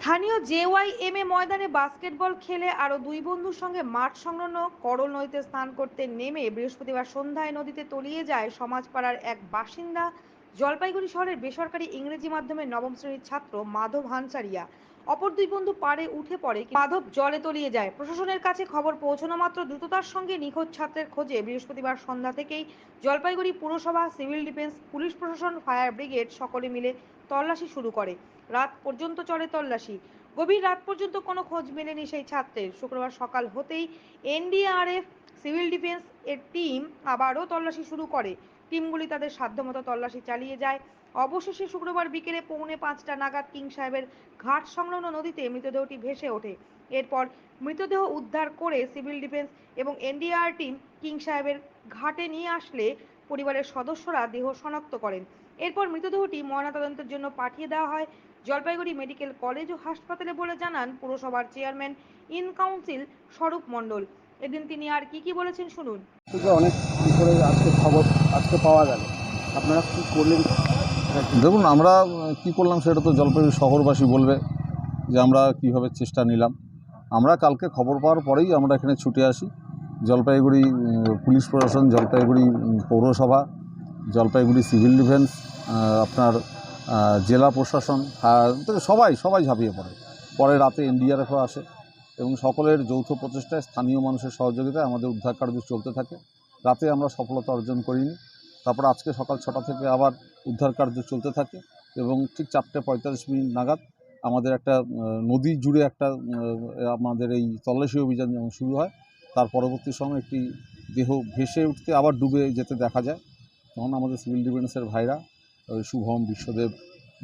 স্থানীয় জেওয়াইএমএ ময়দানে বাস্কেটবল খেলে আরও দুই বন্ধুর সঙ্গে মাঠ সংলগ্ন করল নদীতে স্নান করতে নেমে বৃহস্পতিবার সন্ধ্যায় নদীতে তলিয়ে যায় সমাজপাড়ার এক বাসিন্দা। জলপাইগুড়ি শহরের বেসরকারি ইংরেজি মাধ্যমের নবম শ্রেণির ছাত্র মাধব হানসারিয়া অপর দুই বন্ধু পাড়ে উঠে পড়ে মাধব জলে তলিয়ে যায়। প্রশাসনের কাছে খবর পৌঁছানো মাত্র দ্রুততার সঙ্গে নিখোঁজ ছাত্রের খোঁজে বৃহস্পতিবার সন্ধ্যা থেকেই জলপাইগুড়ি পুরসভা, সিভিল ডিফেন্স, পুলিশ প্রশাসন, ফায়ার ব্রিগেড সকলে মিলে তল্লাশি শুরু করে। রাত পর্যন্ত চলে তল্লাশি। গভীর রাত পর্যন্ত কোনো খোঁজ মেলেনি সেই ছাত্রের। শুক্রবার সকাল হতেই এনডিআরএফ সিভিল ডিফেন্স এর টিম আবারও তল্লাশি শুরু করে। টিমগুলি তাদের সাধ্যমতো তল্লাশি চালিয়ে যায়। অবশেষে শুক্রবার বিকেলে পৌনে পাঁচটা নাগাদ কিং সাহেবের ঘাট সংলগ্ন নদীতে মৃতদেহটি ভেসে ওঠে। এরপর মৃতদেহ উদ্ধার করে সিভিল ডিফেন্স এবং এনডিআর টিম কিং সাহেবের ঘাটে নিয়ে আসলে পরিবারের সদস্যরা দেহ শনাক্ত করেন। এরপর মৃতদেহটি ময়নাতদন্তের জন্য পাঠিয়ে দেওয়া হয়। জলপাইগুড়ি মেডিকেল কলেজ ও হাসপাতালে বলে জানান পুরসভার চেয়ারম্যান ইন কাউন্সিল স্বরূপ মণ্ডল। এদিন তিনি আর কি কি বলেছেন শুনুন। অনেক কী করে আজকে খবর আজকে পাওয়া গেল। আপনারা কী করলেন? দেখুন আমরা কি করলাম সেটা তো জলপাইগুড়ি শহরবাসী বলবে যে আমরা কীভাবে চেষ্টা নিলাম। আমরা কালকে খবর পাওয়ার পরেই আমরা এখানে ছুটে আসি। জলপাইগুড়ি পুলিশ প্রশাসন জলপাইগুড়ি পৌরসভা জলপাইগুড়ি সিভিল ডিফেন্স আপনার জেলা প্রশাসন সবাই সবাই ঝাঁপিয়ে পড়ে। পরে রাতে এনডিআরএফও আসে এবং সকলের যৌথ প্রচেষ্টায় স্থানীয় মানুষের সহযোগিতায় আমাদের উদ্ধার কার্য চলতে থাকে। রাতে আমরা সফলতা অর্জন করিনি। তারপর আজকে সকাল ছটা থেকে আবার উদ্ধার কার্য চলতে থাকে এবং ঠিক চারটে পঁয়তাল্লিশ মিনিট নাগাদ আমাদের একটা নদী জুড়ে একটা আমাদের এই তল্লাশি অভিযান যেমন শুরু হয়, তার পরবর্তী সময় একটি দেহ ভেসে উঠতে আবার ডুবে যেতে দেখা যায়। তখন আমাদের সিভিল ডিফেন্সের ভাইরা শুভম বিশ্বদেব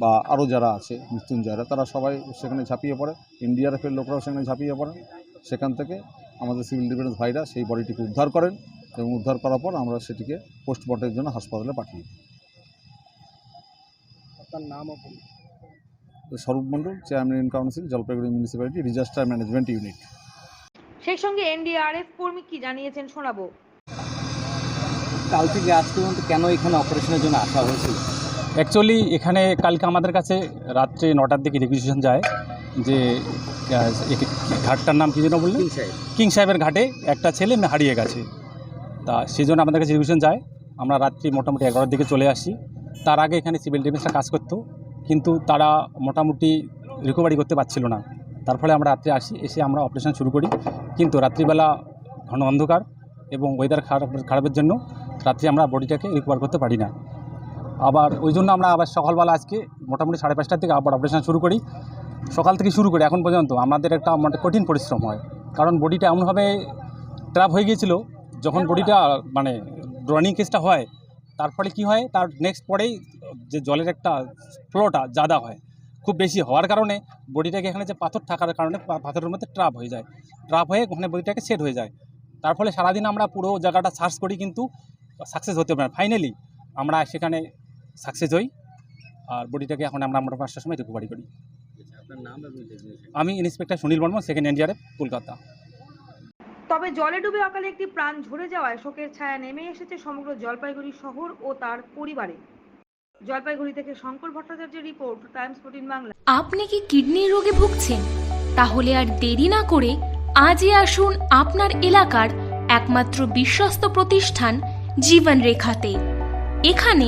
বা আরও যারা আছে মৃত্যুঞ্জয়রা তারা সবাই সেখানে ঝাঁপিয়ে পড়ে। এনডিআরএফের লোকরাও সেখানে ঝাঁপিয়ে পড়েন সেখান থেকে আমাদের সিভিল ডিফেন্স ভাইরা সেই বডিটিকে উদ্ধার করেন এবং উদ্ধার করার পর আমরা সেটিকে পোস্টমর্টের জন্য হাসপাতালে পাঠিয়ে দিই। আপনার নাম ও Swarup Mondal chairman in council Jalpaiguri municipality disaster management unit সেই সঙ্গে এনডিআরএফ কর্মী কি জানিয়েছেন শোনাবো? কাল থেকে আজ পর্যন্ত কেন এখানে অপারেশনের জন্য আসা হয়েছিল? অ্যাকচুয়ালি এখানে কালকে আমাদের কাছে রাত্রে নটার দিকে রিকুইজিশন যায় যে ঘাটটার নাম কী যেন বললেন কিং সাহেব। কিং সাহেবের ঘাটে একটা ছেলে হারিয়ে গেছে। তা সেই জন্য আমাদের কাছে রিকুইজিশন যায়। আমরা রাত্রি মোটামুটি এগারোটার দিকে চলে আসি। তার আগে এখানে সিভিল ডিফেন্সরা কাজ করতো কিন্তু তারা মোটামুটি রিকভারি করতে পারছিল না। তার ফলে আমরা রাত্রে আসি এসে আমরা অপারেশন শুরু করি। কিন্তু রাত্রিবেলা ঘন অন্ধকার এবং ওয়েদার খারাপ খারাপের জন্য রাত্রে আমরা বডিটাকে রিকভার করতে পারি না। আবার ওই জন্য আমরা আবার সকালবেলা আজকে মোটামুটি সাড়ে পাঁচটার থেকে আবার অপারেশন শুরু করি। সকাল থেকে শুরু করি এখন পর্যন্ত। আমাদের একটা মানে কঠিন পরিশ্রম হয়। কারণ বডিটা এমনভাবে ট্র্যাপ হয়ে গিয়েছিল যখন বডিটা মানে রানিং কেসটা হয় তার ফলে কী হয় তার নেক্সট পরেই যে জলের একটা ফ্লোটা জাদা হয়। খুব বেশি হওয়ার কারণে বডিটাকে এখানে যে পাথর থাকার কারণে পাথরের মধ্যে ট্রাপ হয়ে যায়। ট্রাপ হয়ে ওখানে বডিটাকে সেট হয়ে যায়। তার ফলে সারাদিন আমরা পুরো জায়গাটা সার্চ করি কিন্তু সাকসেস হতে পারে ফাইনালি আমরা সেখানে সাকসেস হই। আর বডিটাকে এখন আমরা আমরা পাঁচটার সময় রিকভারি করি। আমি inspector Sunil Barman second NDRF Kolkata. তবে জলে ডুবে অকালে একটি প্রাণ ঝরে যাওয়ায় শোকের ছায়া নেমে এসেছে সমগ্র জলপাইগুড়ি শহর ও তার পরিবারে। জলপাইগুড়ি থেকে শঙ্কর ভট্টাচার্যের রিপোর্ট টাইমস ফোর্টিন বাংলা। আপনি কি কিডনির রোগে ভুগছেন? তাহলে আর দেরি না করে আজই আসুন আপনার এলাকার একমাত্র বিশ্বস্ত প্রতিষ্ঠান জীবন রেখাতে এখানে